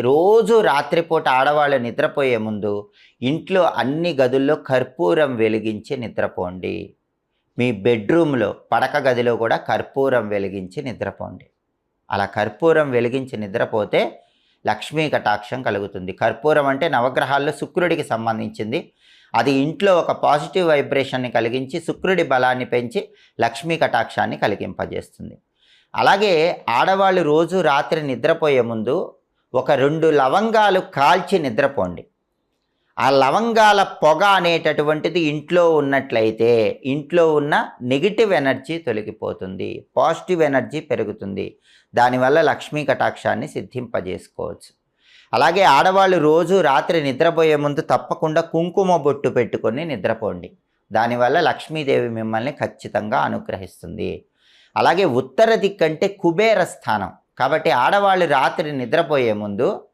రోజు రాత్రిపూట ఆడవాళ్ళు నిద్రపోయే ముందు ఇంట్లో అన్ని గదుల్లో కర్పూరం వెలిగించి నిద్రపోండి. మీ బెడ్రూమ్లో పడక గదిలో కూడా కర్పూరం వెలిగించి నిద్రపోండి. అలా కర్పూరం వెలిగించి నిద్రపోతే లక్ష్మీ కటాక్షం కలుగుతుంది. కర్పూరం అంటే నవగ్రహాల్లో శుక్రుడికి సంబంధించింది. అది ఇంట్లో ఒక పాజిటివ్ వైబ్రేషన్ని కలిగించి శుక్రుడి బలాన్ని పెంచి లక్ష్మీ కటాక్షాన్ని కలిగింపజేస్తుంది. అలాగే ఆడవాళ్ళు రోజు రాత్రి నిద్రపోయే ముందు ఒక రెండు లవంగాలు కాల్చి నిద్రపోండి. ఆ లవంగాల పొగ అనేటటువంటిది ఇంట్లో ఉన్నట్లయితే ఇంట్లో ఉన్న నెగిటివ్ ఎనర్జీ తొలగిపోతుంది పాజిటివ్ ఎనర్జీ పెరుగుతుంది. దానివల్ల లక్ష్మీ కటాక్షాన్ని సిద్ధింపజేసుకోవచ్చు. అలాగే ఆడవాళ్ళు రోజు రాత్రి నిద్రపోయే ముందు తప్పకుండా కుంకుమ బొట్టు పెట్టుకొని నిద్రపోండి. దానివల్ల లక్ష్మీదేవి మిమ్మల్ని ఖచ్చితంగా అనుగ్రహిస్తుంది. అలాగే ఉత్తర దిక్కంటే కుబేర స్థానం. కాబట్టి ఆడవాళ్ళు రాత్రి నిద్రపోయే ముందు